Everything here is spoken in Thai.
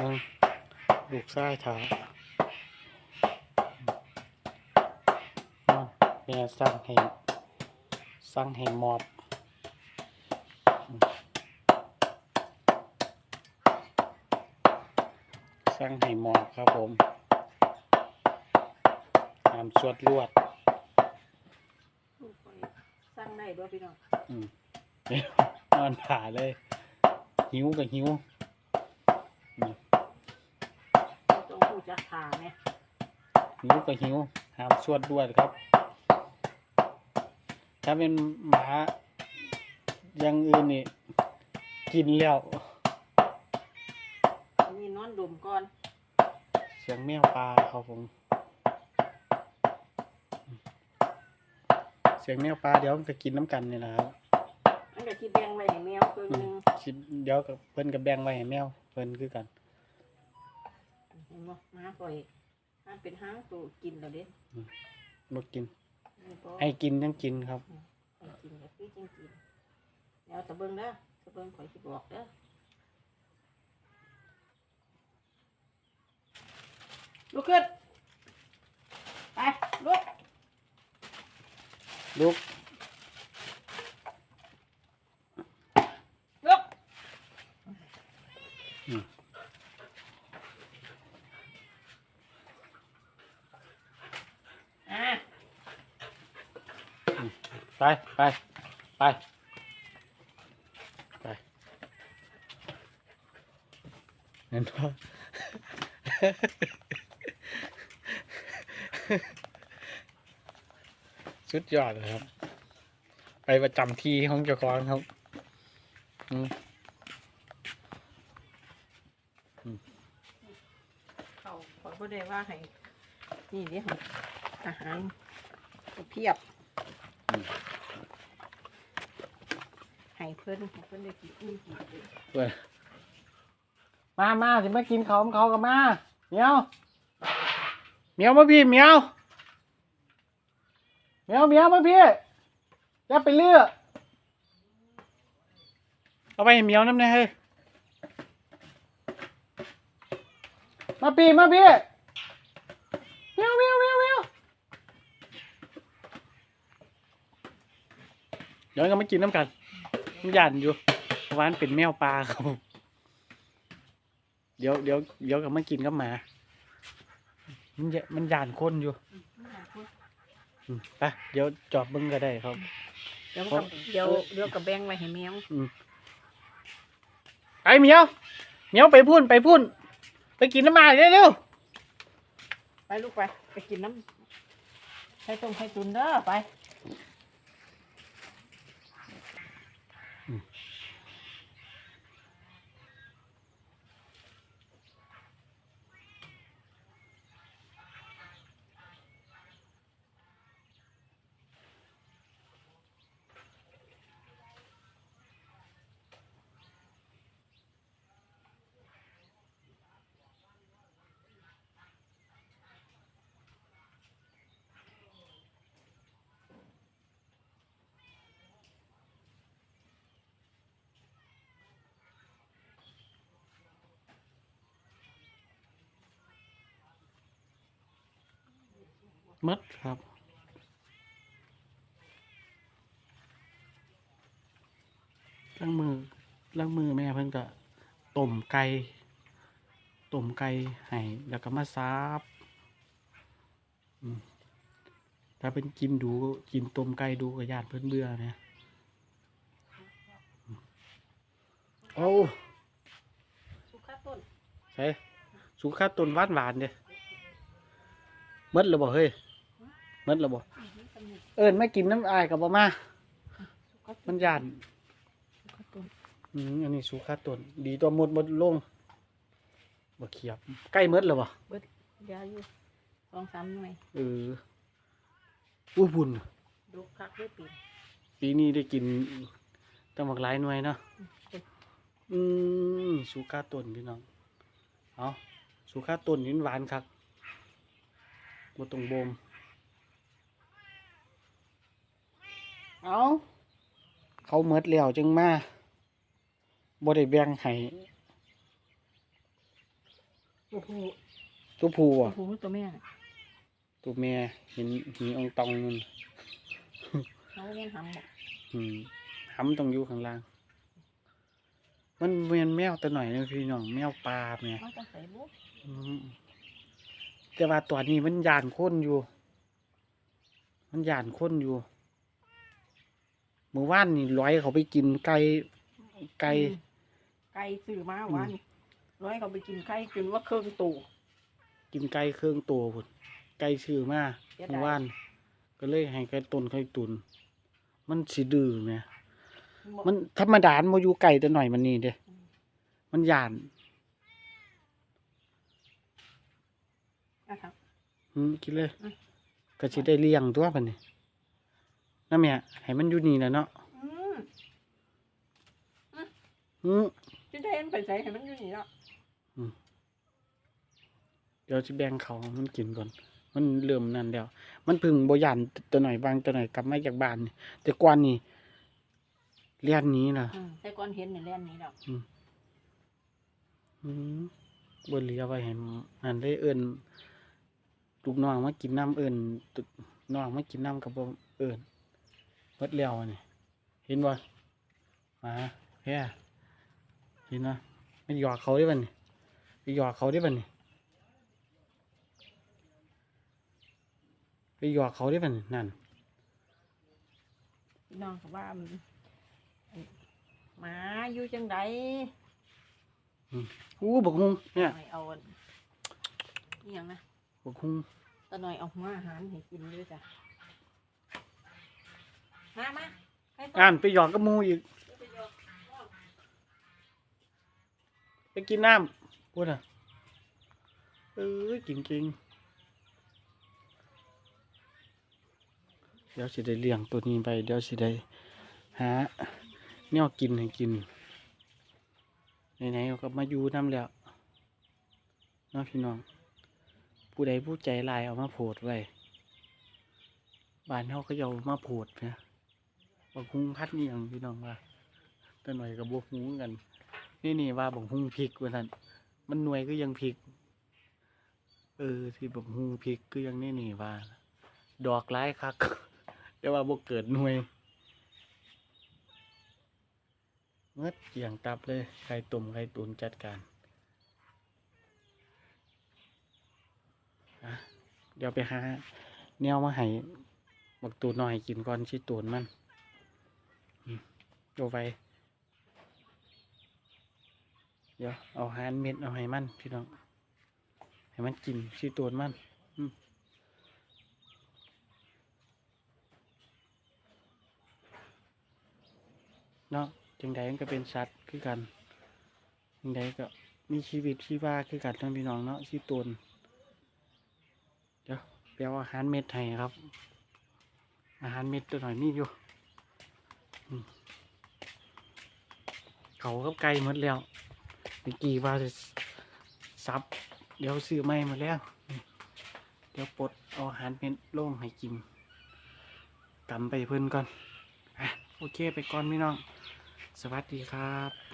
มึงลูกซ้ายถาแม่สร้างให้สร้างให้หมอบสร้างให้หมอบครับผมตามสวดลวดลูกข่อยสร้างได้ด้วยพี่น้อง อืมนอนผ่าเลย หิวกับหิว ต้องพูด จักขาเนี่ยหิวกับหิวห้ามสวดด้วยครับ ถ้าเป็นหมาอย่างอื่นนี่กินแล้วมีนอนดมก่อน เสียงแมวปลาครับผม เสียงแมวปลาเดี๋ยวมันก็กินน้ำกันนี่แหละครับมันก็คิดแบ่งไว้ให้แมวครึ่งหนึงคิดเดี๋ยวกับเพิ่นกับแบ่งไว้ให้แมวเพิ่นคือกันเห็นบ่ห มาข่อยมันเป็นห้างตัวกินแล้วเด้บ่กิน นี่ก็ให้กินยังกินครับให้กินก็คือจริงกินแล้วตะเบิ่งเด้อตะเบิ่งข่อยสิบอกเด้อลุกขึ้นไปลุกลูก ลุก อืม อ่า ไปไปไปไปเห็นปะสุดยอดเลยครับ ไปประจำที่ของเจ้าของครับอืมเขาขอยบ่ได้ว่าให้ นี่เด้ของอาหารเพียบ ให้เพิ่นให้เพิ่นได้กินอิ่มกินเด้อเว้ยมามาสิมากินเขาของเขากับมาเหมียวเหมียวมาพี่เหมียวเหมียวเหมียวมาพี่อย่าไปเลือกเอาไปให้เหมียวน้ำหน่ยเฮ้ยมาพี่มาพี่เหมียวเหมียวเหมียวเหมียวเดี๋ยวก็มากินน้ำกัน มันหยันอยู่เพราะวามันเป็นแมวปลาครับผมเดี๋ยวเดี๋ยวเดี๋ยวก็มากินกับหมา มันจะมันหยานคนอยู่อืมไปเดี๋ยวจอบมึงก็ได้ครับ เดี๋ยวกับเดี๋ยวเดี๋ยวกับแบ่งไว้ให้แมวไปเหมียวเหมียวไปพุ่นไปพุ่น ไปกินน้ำหมาเร็วไปลูกไป ไปกินน้ำให้ต้มให้ตุนเด้อไป มดครับล้างมือล้างมือแม่เพิ่นก็ต้มไก่ต้มไก่ให้แล้วก็มาซับอืมถ้าเป็นกินดูกินต้มไก่ดูก็ญาติเพิ่นเบื่อเนี่ยอืมเอาสุขาต้นใช่สุขาต้นหวานหวานๆเด้มดเลยบ่เฮ้ย มดเลยบ่เอิญไม่กินน้ำอายกับบ่มาสุขาต้มันยานสุขาต้นอืมอันนี้สุขาต้นดีตัวหมดหมดลงบ่เขียบ ใกล้มดแล้วบ่เบิดยาอยู่สองสามหน่วยเอออู้บุญดูคักด้วยปีนปีนี้ได้กินตั้งหมากหลายหน่วยเนาะอืมสุขาต้นพี่น้องเอาสุขาต้นนี่มันหวานคักบ่ต้องบ่ม เอาเขาเมดแล้วจึงมาบ่ได้แบ่งให้โอ้โหตัวผู้โอ้อะโหตัวแม่น่ะตัวแม่เห็นหีองตองนั่นเขาเลี้ยงหำหมดอืมหำต้องอยู่ข้างล่าง มันเวียนแมวตัวหน่อยนะพี่น้องแมวปลาแม่มันจะใส่บุ๊กอืมแต่ว่าตัวนี้มันย่านคนอยู่ มันย่านคนอยู่เมื่อวานนี่ร้อยเขาไปกินไก่ไก่ไก่ซื้อมาอืมวันร้อยเขาไปกินไก่กินว่าเครื่องตู่กินไก่เครื่องตัวพุ่นไก่ชื่อมาเสียดายเมื่อวาน ก็เลยให้ไก่ตุนไก่ตุน มันสิดื้อแหมมันธรรมดามันบ่อยู่ไก่ตัวหน่อยมันนี่เด้มันย่านนะครับอืมกินเลยอืมก็สิได้เลี้ยงตัวบัดนี้ นั่นแม่ให้มันอยู่นี่แหละเนาะอืมอืมจะได้เห็นไปใส่ให้มันอยู่นี่เนาะเดี๋ยวสิแบ่งเขาให้มันกินก่อน มันเริ่มนั่นแล้ว มันเพึ่งบ่ย่านตัวหน่อยบางตัวหน่อยกลับมาจากบ้านนี่แต่ก่อนนี่เลี้ยนหนี้น่ะอืมแต่ก่อนเห็นในแล่นนี้ดอกอืมบ่เหลียไว้ให้อันได้เอิ้นลูกน้องมากินน้ำเอิ้นตุน้องมากินน้ำกับบ่เอิ้น เบิดแล้วนี่เห็นบ่หมาแพ้เห็นบ่ไม่หยอกเขาได้บ่นี่ไปหยอกเขาได้บ่นี่ไปหยอกเขาได้บ่นี่นั่นพี่น้องเขาว่ามันหมาอยู่จังไดอู้บักฮุงเนี่ยหน่อยเอาอันนี่ยังนะบักฮุงตาหน่อยเอาหัวอาหารให้กินด้วยจ้ะ มามาให้พ่ออ่านไปหยอกกับหมูอีก ไปกินน้ำพูดอะเอ้ยกินกิงเดี๋ยวสิได้เลี้ยงตัวนี้ไป เดี๋ยวสิได้หาแนวกินให้กินไหนๆเราก็มาอยู่น้ำแล้วเน้องพี่น้อง ผู้ใดผู้ใจลายเอามาโพดไว้บ้านเขาก็เอามาโพดนะ บักฮุงพัดนี่ยังพี่น้องว่าแต่หน่อยกับบวกหูกัน นี่นี่ว่าบักฮุงพริกว่าท่านมันหน่วยก็ยังพริก เออที่บักฮุงพริกก็ยังนี่นี่ว่า ดอกร้ายคักแต่ว่าบกเกิดหน่วยเมื่อเกี่ยงตับเลยไข่ตุ่มไข่ตุนจัดการเดี๋ยวไปหาแนวมาให้บักตูนหน่อยกินก่อนชิตูนมัน มโยไปเดี๋ยวเอาหานเม็ดเอาให้มันพี่น้อง ให้มันกินชีตัวมันเนาะจังใดมันก็เป็นสัตว์คือกันจังใดก็มีชีวิตชีวาคือกันทั้งพี่น้องเนาะชีตวนเดี๋ยวไปเอาอาหารเม็ดให้ครับ อาหารเม็ดตัวหน่อยมีอยู่อืม เขากับไก่หมดแล้วเมื่อกี้ว่าจะซับ เดี๋ยวซื้อไม่มาแล้ว เดี๋ยวปลดเอาอาหารเป็นโล่งให้กินกำไปเพื่อนก่อนอโอเคไปก่อนพี่น้อง สวัสดีครับ